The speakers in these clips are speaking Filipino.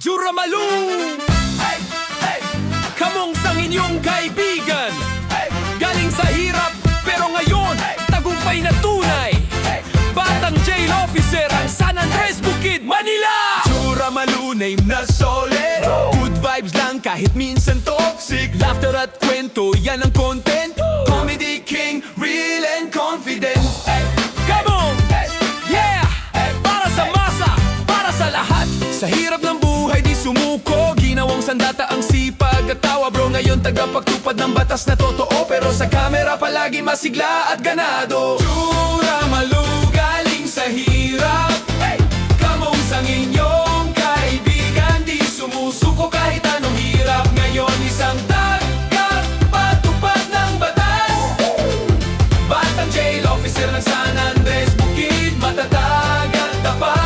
Juramalu! Hey! Hey! Kamong sang inyong kaibigan Hey! Galing sa hirap, pero ngayon Tagumpay na tunay Hey! Batang jail officer ang San Andres Bukid, Manila! Juramalu, name na solid Good vibes lang kahit minsan toxic Laughter at kwento, yan ang content Comedy king, sumuko Ginawang sandata ang sipag at tawa bro. Ngayon tagapagtupad ng batas na totoo Pero sa kamera palagi masigla at ganado. Jura malu galing sa hirap. Kamong sang inyong kaibigan Di sumusuko kahit anong hirap. Ngayon isang tagapatupad ng batas. Batang jail officer ng San Andres Bukid Matatag at tapat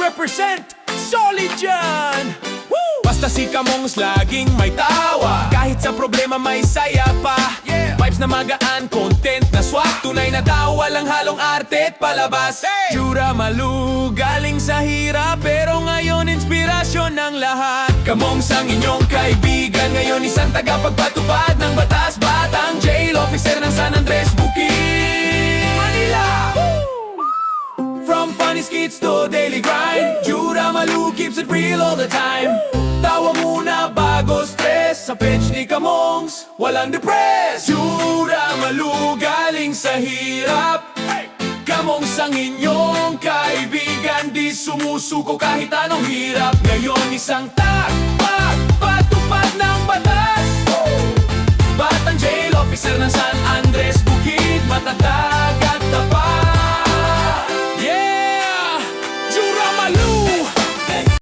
represent! Solid yan! Woo! Basta si Kamongs laging may tawa Kahit sa problema may saya pa yeah. Vibes na magaan, content na swak Tunay na tao, walang halong arte at palabas hey! Jura malu, galing sa hirap Pero ngayon inspirasyon ng lahat Kamongs ang inyong kaibigan Ngayon isang tagapagpatupad ng batas Batang jail officer ng San Andres Bukid Manila! From funny skits to daily grind keeps it real all the time. Tawa muna bago stress. Sa pitch ni Kamongs, walang depress. Jura Malu galing sa hirap. Kamongs ang inyong kaibigan. Di sumusuko kahit anong hirap. Ngayon isang takpak